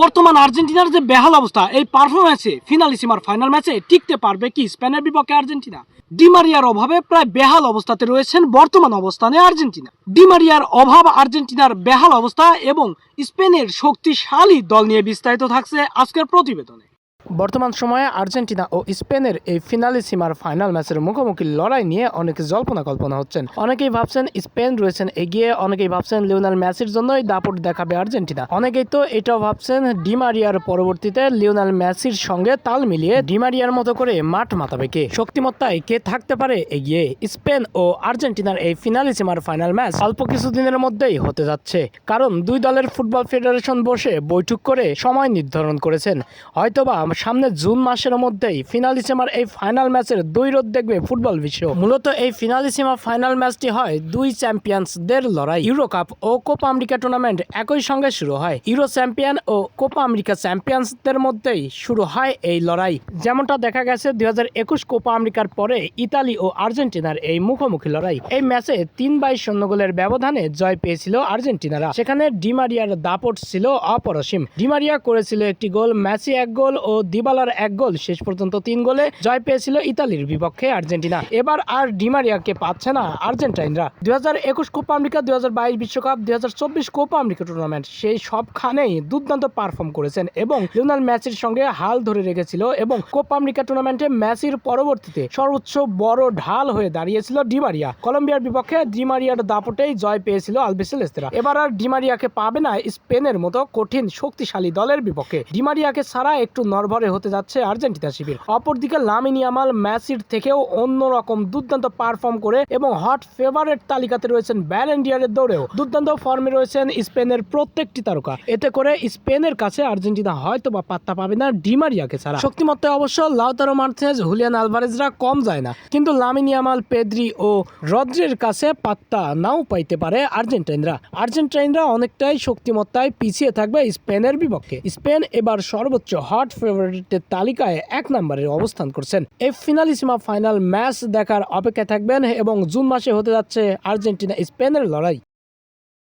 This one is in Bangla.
বর্তমান আর্জেন্টিনার যে বেহাল অবস্থা, এই পারফরমেন্সে ফিনালিসিমার ফাইনাল ম্যাচে টিকতে পারবে কি স্পেনের বিপক্ষে আর্জেন্টিনা? ডিমারিয়ার অভাবে প্রায় বেহাল অবস্থাতে রয়েছেন বর্তমান অবস্থানে আর্জেন্টিনা। ডিমারিয়ার অভাব আর্জেন্টিনার বেহাল অবস্থা এবং স্পেনের শক্তিশালী দল নিয়ে বিস্তারিত থাকছে আজকের প্রতিবেদনে। বর্তমান সময়ে আর্জেন্টিনা ও স্পেনের এই ফিনালি সীমার ফাইনাল ম্যাচের মুখোমুখি লড়াই নিয়ে অনেকে জল্পনা কল্পনা হচ্ছেন। অনেকেই ভাবছেন স্পেন রয়েছেন এগিয়ে, অনেকেই ভাবছেন লিওনাল ম্যাচের জন্যই দাপট দেখাবে আর্জেন্টিনা। অনেকেই তো এটাও ভাবছেন ডিমারিয়ার পরবর্তীতে লিওনাল ম্যাসির সঙ্গে তাল মিলিয়ে ডিমারিয়ার মতো করে মাঠ মাতাবে কে? শক্তিমত্তায় কে থাকতে পারে এগিয়ে? স্পেন ও আর্জেন্টিনার এই ফিনালি সীমার ফাইনাল ম্যাচ অল্প কিছুদিনের মধ্যেই হতে যাচ্ছে। কারণ দুই দলের ফুটবল ফেডারেশন বসে বৈঠক করে সময় নির্ধারণ করেছেন। হয়তোবা সামনে জুন মাসের মধ্যেই ফিনালি ফিনালিসিমার এই ফাইনাল ম্যাচের দুই রোদ দেখবে ফুটবল বিশ্ব। মূলত এই ফিনালি ফিনালিসিমা ফাইনাল ম্যাচটি হয় দুই চ্যাম্পিয়ন্সদের লড়াই। ইউরো কাপ ও কোপা আমেরিকা টুর্নামেন্ট একই সঙ্গে শুরু হয়। ইউরো চ্যাম্পিয়ন ও কোপা আমেরিকা চ্যাম্পিয়ন্সদের মধ্যেই শুরু হয় এই লড়াই। যেমনটা দেখা গেছে, দুই হাজার একুশ কোপা আমেরিকার পরে ইতালি ও আর্জেন্টিনার এই মুখোমুখি লড়াই। এই ম্যাচে তিন বাই শূন্য গোলের ব্যবধানে জয় পেয়েছিল আর্জেন্টিনারা। সেখানে ডিমারিয়ার দাপট ছিল অপরসীম। ডিমারিয়া করেছিল একটি গোল ম্যাচে এক গোল ও দিবালার এক গোল, শেষ পর্যন্ত তিন গোলে জয় পেয়েছিল ইতালির বিপক্ষে আর্জেন্টিনা। এবার আর ডিমারিয়াকে পাচ্ছে না আর্জেন্টাইনরা। দুই হাজার একুশ কোপা আমেরিকা দুই বিশ্বকাপ দুই হাজার চব্বিশ কোপা আমেরিকা টুর্নামেন্ট সেই সবখানেই দুর্দান্ত পারফর্ম করেছেন এবং লিওনাল ম্যাচের সঙ্গে হাল ধরে রেখেছিল এবং কোপা আমেরিকা টুর্নামেন্টে ম্যাচের পরবর্তীতে সর্বোচ্চ বড় ঢাল হয়ে দাঁড়িয়েছিল ডিমারিয়া কলম্বিয়ার বিপক্ষে ডিমারিয়ার দাপটেই জয় পেয়েছিল আলবিসেলেস্তেরা এবার আর ডিমারিয়াকে পাবে না স্পেনের মতো কঠিন শক্তিশালী দলের বিপক্ষে। ডিমারিয়াকে ছাড়া একটু নরভরে হতে যাচ্ছে আর্জেন্টিনা শিবির। অপরদিকে লামিনি আমাল ম্যাচির থেকেও অন্যরকম দুর্দান্ত পারফর্ম করে এবং হট ফেভারিট তালিকাতে রয়েছেন ব্যালেন্ডিয়ারের দৌড়েও। দুর্দান্ত ফর্মে রয়েছেন স্পেনের প্রত্যেকটি তারকা। এতে করে স্পেনের কাছে আর্জেন্টিনা হয়তো বা পাত্তা পাবে না ডিমারিয়াকে ছাড়া। শক্তিমত্তায় অবশ্য লাউতারো মার্টিনেজ হুলিয়ান আলভারেজরা কম যায় না। কিন্তু লামিনি আমাল পেদ্রি ও রদ্রের কাছে পাত্তা নাও পাইতে পারে আর্জেন্টাইনরা। আর্জেন্টাইনরা অনেকটাই শক্তিমত্তায় পিছিয়ে থাকবে স্পেনের বিপক্ষে। স্পেন এবার সর্বোচ্চ হট ফেভারিটের তালিকায় এক নম্বরে অবস্থান করছেন। এই ফিনালিসিমা ফাইনাল ম্যাচ দেখার অপেক্ষায় থাকবেন এবং জুন মাসে হতে যাচ্ছে আর্জেন্টিনা স্পেনের লড়াই।